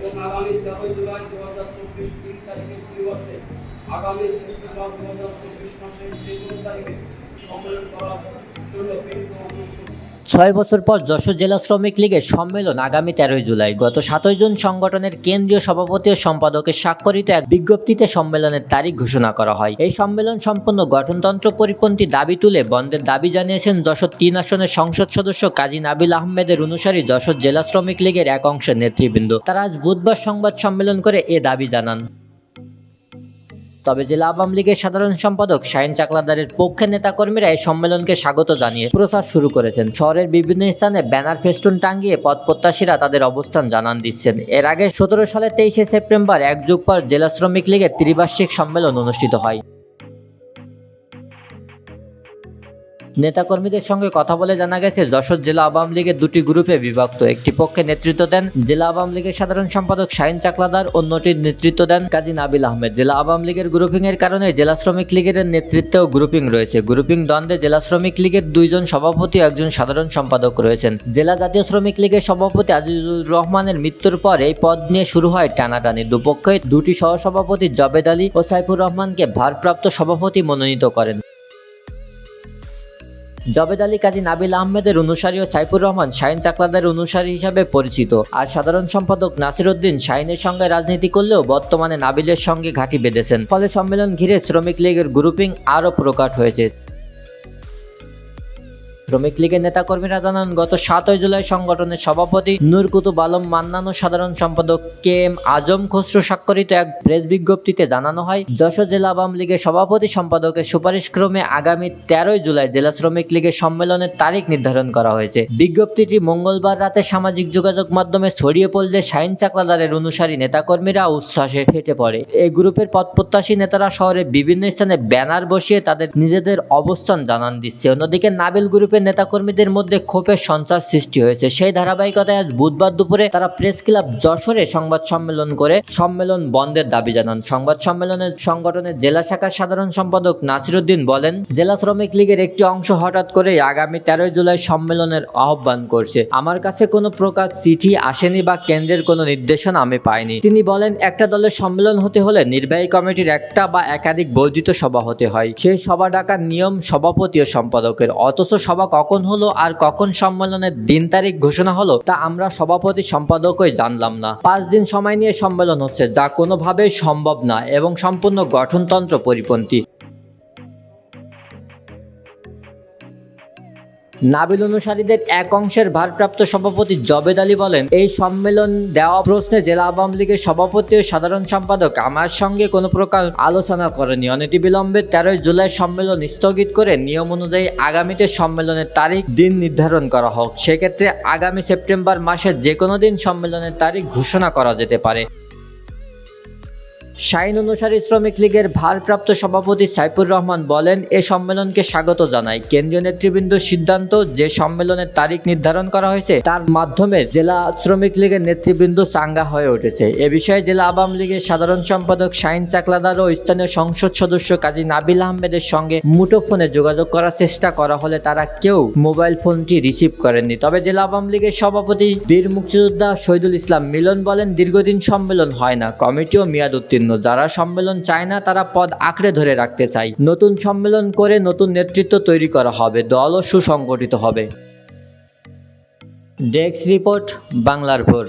এবং আগামী তেরোই জুলাই দু হাজার চব্বিশ তিন তারিখের পরিবর্তে আগামী সেপ্টেম্বর দু হাজার চব্বিশ মাসের তেইশ তারিখে ছয় বছর পর যশোর জেলা শ্রমিক লীগের সম্মেলন আগামী তেরোই জুলাই। গত সাতই জুন সংগঠনের কেন্দ্রীয় সভাপতি ও সম্পাদকের স্বাক্ষরিত এক বিজ্ঞপ্তিতে সম্মেলনের তারিখ ঘোষণা করা হয়। এই সম্মেলন সম্পন্ন গঠনতন্ত্র পরিপন্থী দাবি তুলে বন্ধের দাবি জানিয়েছেন যশোর তিন আসনের সংসদ সদস্য কাজী নাবিল আহমেদের অনুসারী যশোর জেলা শ্রমিক লীগের এক অংশের নেতৃবৃন্দ। তারা আজ বুধবার সংবাদ সম্মেলন করে এ দাবি জানান। তবে জেলা আওয়ামী লীগের সাধারণ সম্পাদক শাহিন চাকলাদারের পক্ষে নেতাকর্মীরা এই সম্মেলনকে স্বাগত জানিয়ে প্রচার শুরু করেছেন। শহরের বিভিন্ন স্থানে ব্যানার ফেস্টুন টাঙ্গিয়ে পথ প্রত্যাশীরা তাদের অবস্থান জানান দিচ্ছেন। এর আগে সতেরো সালের তেইশে সেপ্টেম্বর এক যুগ পর জেলা শ্রমিক লীগের ত্রিবার্ষিক সম্মেলন অনুষ্ঠিত হয়। নেতাকর্মীদের সঙ্গে কথা বলে জানা গেছে, যশোর জেলা আওয়ামী লীগের দুটি গ্রুপে বিভক্ত। একটি পক্ষে নেতৃত্ব দেন জেলা আওয়ামী লীগের সাধারণ সম্পাদক শাহিন চাকলাদার অন্যটির নেতৃত্ব দেন কাজী নাবিল আহমেদ। জেলা আওয়ামী লীগের গ্রুপিং এর কারণে জেলা শ্রমিক লীগের নেতৃত্বেও গ্রুপিং রয়েছে। গ্রুপিং দ্বন্দ্বে জেলা শ্রমিক লীগের দুইজন সভাপতি একজন সাধারণ সম্পাদক রয়েছেন। জেলা জাতীয় শ্রমিক লীগের সভাপতি আজিজুর রহমানের মৃত্যুর পর এই পদ নিয়ে শুরু হয় টানাটানি। দুপক্ষে দুটি সহসভাপতি জবেদ আলী ও সাইফুর রহমানকে ভারপ্রাপ্ত সভাপতি মনোনীত করেন। জবেদ আলী, কাজী নাবিল আহমেদের অনুসারী ও সাইফুর রহমান শাহিন চাকলাদের অনুসারী হিসাবে পরিচিত। আর সাধারণ সম্পাদক নাসির উদ্দিন শাহিনের সঙ্গে রাজনীতি করলেও বর্তমানে নাবিলের সঙ্গে ঘাঁটি বেঁধেছেন। ফলে সম্মেলন ঘিরে শ্রমিক লীগের গ্রুপিং আরও প্রকাট হয়েছে। শ্রমিক লীগের নেতাকর্মীরা জানান, গত সাতই জুলাই সংগঠনের সভাপতি নূর আলম মান্নান ও সাধারণ সম্পাদক কে এম আজম খসরু স্বাক্ষরিত এক প্রেস বিজ্ঞপ্তিতে জানানো হয়, যশোর জেলা আওয়ামী লীগের সভাপতি সম্পাদকের সুপারিশ ক্রমে আগামী তেরোই জুলাই জেলা শ্রমিক লীগের সম্মেলনের তারিখ নির্ধারণ করা হয়েছে। বিজ্ঞপ্তিটি মঙ্গলবার রাতে সামাজিক যোগাযোগ মাধ্যমে ছড়িয়ে পড়লে শাহিন চাকলাদারের অনুসারী নেতাকর্মীরা উচ্ছ্বাসে ফেটে পড়ে। এই গ্রুপের পদপ্রত্যাশী নেতারা শহরের বিভিন্ন স্থানে ব্যানার বসিয়ে তাদের নিজেদের অবস্থান জানান দিচ্ছে। অন্যদিকে নাবিল গ্রুপের নেতাকর্মীদের মধ্যে ক্ষোভের সঞ্চার সৃষ্টি হয়েছে। সেই ধারাবাহিকতায় আজ বুধবার দুপুরে তারা প্রেস ক্লাব যশোরে সংবাদ সম্মেলন করে সম্মেলন বন্ধের দাবি জানান। সংবাদ সম্মেলনের সংগঠনের জেলা শাখার সাধারণ সম্পাদক নাসিরুদ্দিন বলেন, জেলা শ্রমিক লীগের একটি অংশ হঠাৎ করে আগামী তেরোই জুলাই সম্মেলনের আহ্বান করছে। আমার কাছে কোনো প্রকার চিঠি আসেনি বা কেন্দ্রের কোনো নির্দেশনা আমি পাইনি। তিনি বলেন, একটা দলের সম্মেলন হতে হলে নির্বাহী কমিটির একটা বা একাধিক বর্ধিত সভা হতে হয়। সেই সভা ডাকার নিয়ম সভাপতি ও সম্পাদকের, অথচ সভা কখন হলো আর কখন সম্মেলনের দিন তারিখ ঘোষণা হলো, তা আমরা সভাপতি সম্পাদকই জানলাম না। পাঁচ দিন সময় নিয়ে সম্মেলন হচ্ছে, যা কোনোভাবেই সম্ভব না এবং সম্পূর্ণ গঠনতন্ত্র পরিপন্থী। নাবিল অনুসারীদের এক অংশের ভারপ্রাপ্ত সভাপতি জবেদ আলী বলেন, এই সম্মেলন দেওয়া প্রশ্নে জেলা আওয়ামী লীগের সভাপতি ও সাধারণ সম্পাদক আমার সঙ্গে কোনো প্রকার আলোচনা করেনি। অনতিবিলম্বে তেরোই জুলাই সম্মেলন স্থগিত করে নিয়ম অনুযায়ী আগামীতে সম্মেলনের তারিখ, দিন নির্ধারণ করা হোক। সেক্ষেত্রে আগামী সেপ্টেম্বর মাসের যে কোনো দিন সম্মেলনের তারিখ ঘোষণা করা যেতে পারে। শাইন অনুসারী শ্রমিক লীগের ভারপ্রাপ্ত সভাপতি সাইফুর রহমান বলেন, এ সম্মেলনকে স্বাগত জানায় কেন্দ্রীয় নেতৃবৃন্দর সিদ্ধান্ত যে সম্মেলনের তারিখ নির্ধারণ করা হয়েছে, তার মাধ্যমে জেলা শ্রমিক লীগের নেতৃবৃন্দ চাঙ্গা হয়ে উঠেছে। এ বিষয়ে জেলা আওয়ামী লীগের সাধারণ সম্পাদক শাইন চাকলাদার ও স্থানীয় সংসদ সদস্য কাজী নাবিল আহমেদের সঙ্গে মুঠোফোনে যোগাযোগ করার চেষ্টা করা হলে তারা কেউ মোবাইল ফোনটি রিসিভ করেননি। তবে জেলা আওয়ামী লীগের সভাপতি বীর মুক্তিযোদ্ধা শহীদুল ইসলাম মিলন বলেন, দীর্ঘদিন সম্মেলন হয় না। কমিটিও মেয়াদ উত্তীর্ণ যারা সম্মেলন চায় না, তারা পদ আঁকড়ে ধরে রাখতে চায়। নতুন সম্মেলন করে নতুন নেতৃত্ব তৈরি করা হবে, দলও সুসংগঠিত হবে। ডেক্স রিপোর্ট, বাংলার ভোর।